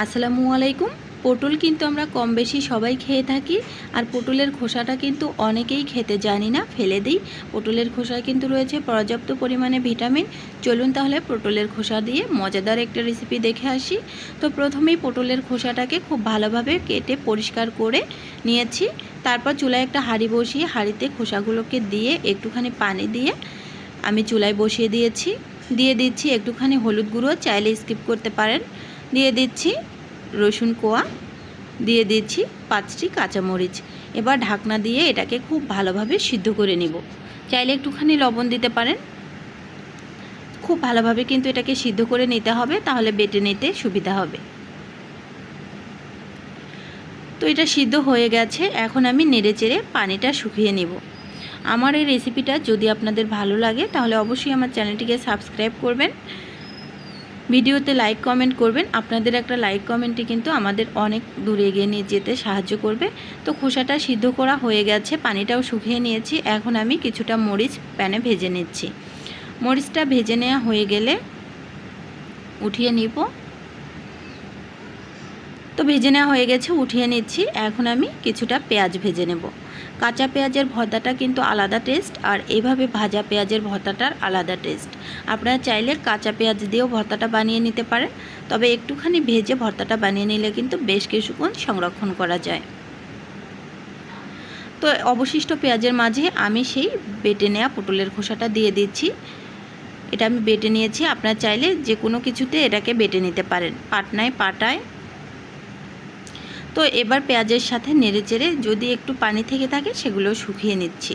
আসসালামু আলাইকুম। পটল কিন্তু আমরা কম বেশি সবাই খেয়ে থাকি, আর পটলের খোসাটা কিন্তু অনেকেই খেতে জানি না, ফেলে দিই। পটলের খোসায় কিন্তু রয়েছে পর্যাপ্ত পরিমাণে ভিটামিন। চলুন তাহলে পটলের খোসা দিয়ে মজাদার একটা রেসিপি দেখে আসি। তো প্রথমেই পটলের খোসাটাকে খুব ভালোভাবে কেটে পরিষ্কার করে নিয়েছি। তারপর চুলায় একটা হাঁড়ি বসিয়ে হাঁড়িতে খোসাগুলোকে দিয়ে একটুখানি পানি দিয়ে আমি চুলায় বসিয়ে দিয়েছি। দিয়ে দিচ্ছি একটুখানি হলুদ গুঁড়ো, চাইলে স্কিপ করতে পারেন। দিয়ে দিচ্ছি রসুন কোয়া, দিয়ে দিচ্ছি পাঁচটি কাঁচামরিচ। এবার ঢাকনা দিয়ে এটাকে খুব ভালোভাবে সিদ্ধ করে নিব। চাইলে একটুখানি লবণ দিতে পারেন। খুব ভালোভাবে কিন্তু এটাকে সিদ্ধ করে নিতে হবে, তাহলে বেটে নিতে সুবিধা হবে। তো এটা সিদ্ধ হয়ে গেছে, এখন আমি নেড়ে চেড়ে পানিটা শুকিয়ে নিব। আমার এই রেসিপিটা যদি আপনাদের ভালো লাগে, তাহলে অবশ্যই আমার চ্যানেলটিকে সাবস্ক্রাইব করবেন। ভিডিওতে লাইক কমেন্ট করবেন। আপনাদের একটা লাইক কমেন্টে কিন্তু আমাদের অনেক দূরে এগিয়ে নিয়ে যেতে সাহায্য করবে। তো খোসাটা সিদ্ধ করা হয়ে গেছে, পানিটাও শুকিয়ে নিয়েছি। এখন আমি কিছুটা মরিচ প্যানে ভেজে নিচ্ছি। মরিচটা ভেজে নেওয়া হয়ে গেলে উঠিয়ে নিব। তো ভেজে নেওয়া হয়ে গেছে, উঠিয়ে নিচ্ছি। এখন আমি কিছুটা পেঁয়াজ ভেজে নেব। কাঁচা পেঁয়াজের ভর্তাটা কিন্তু আলাদা টেস্ট আর এইভাবে ভাজা পেঁয়াজের ভর্তাটার আলাদা টেস্ট আপনারা চাইলে কাঁচা পেঁয়াজ দিয়েও ভর্তাটা বানিয়ে নিতে পারেন, তবে একটুখানি ভেজে ভর্তাটা বানিয়ে নিলে কিন্তু বেশ কিছুক্ষণ সংরক্ষণ করা যায়। তো অবশিষ্ট পেঁয়াজের মাঝে আমি সেই বেটে নেওয়া পটলের খোসাটা দিয়ে দিচ্ছি। এটা আমি বেটে নিয়েছি, আপনারা চাইলে যে কোনো কিছুতে এটাকে বেটে নিতে পারেন। পাটনায়, পাটায় তো এবার পেঁয়াজের সাথে নেড়ে চেড়ে যদি একটু পানি থেকে থাকে সেগুলো শুকিয়ে নিচ্ছি।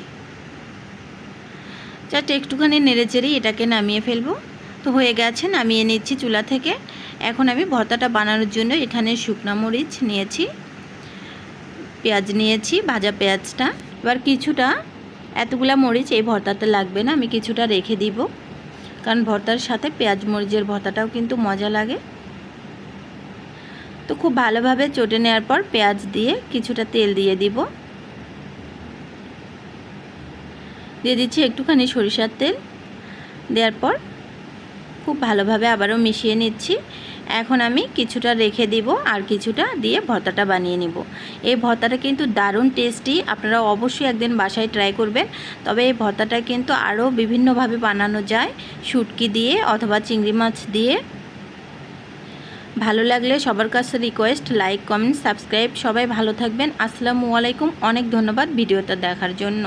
জাস্ট একটুখানি নেড়ে চেড়েই এটাকে নামিয়ে ফেলব। তো হয়ে গেছে, নামিয়ে নিচ্ছি চুলা থেকে। এখন আমি ভর্তাটা বানানোর জন্য এখানে শুকনো মরিচ নিয়েছি, পেঁয়াজ নিয়েছি, ভাজা পেঁয়াজটা। এবার কিছুটা, এতগুলা মরিচ এই ভর্তাতে লাগবে না, আমি কিছুটা রেখে দিব। কারণ ভর্তার সাথে পেঁয়াজ মরিচের ভর্তাটাও কিন্তু মজা লাগে। তো খুব ভালোভাবে চটে নেওয়ার পর পেঁয়াজ দিয়ে কিছুটা তেল দিয়ে দিব। দিয়ে দিচ্ছি একটুখানি সরিষার তেল। দেওয়ার পর খুব ভালোভাবে আবারও মিশিয়ে নিচ্ছি। এখন আমি কিছুটা রেখে দিব আর কিছুটা দিয়ে ভর্তাটা বানিয়ে নিব। এই ভর্তাটা কিন্তু দারুণ টেস্টি, আপনারা অবশ্যই একদিন বাসায় ট্রাই করবেন। তবে এই ভর্তাটা কিন্তু আরও বিভিন্নভাবে বানানো যায়। শুটকি দিয়ে অথবা চিংড়ি মাছ দিয়ে। ভালো লাগলে সবার কাছে রিকোয়েস্ট লাইক কমেন্ট সাবস্ক্রাইব সবাই ভালো থাকবেন। আসসালামু আলাইকুম। অনেক ধন্যবাদ ভিডিওটা দেখার জন্য।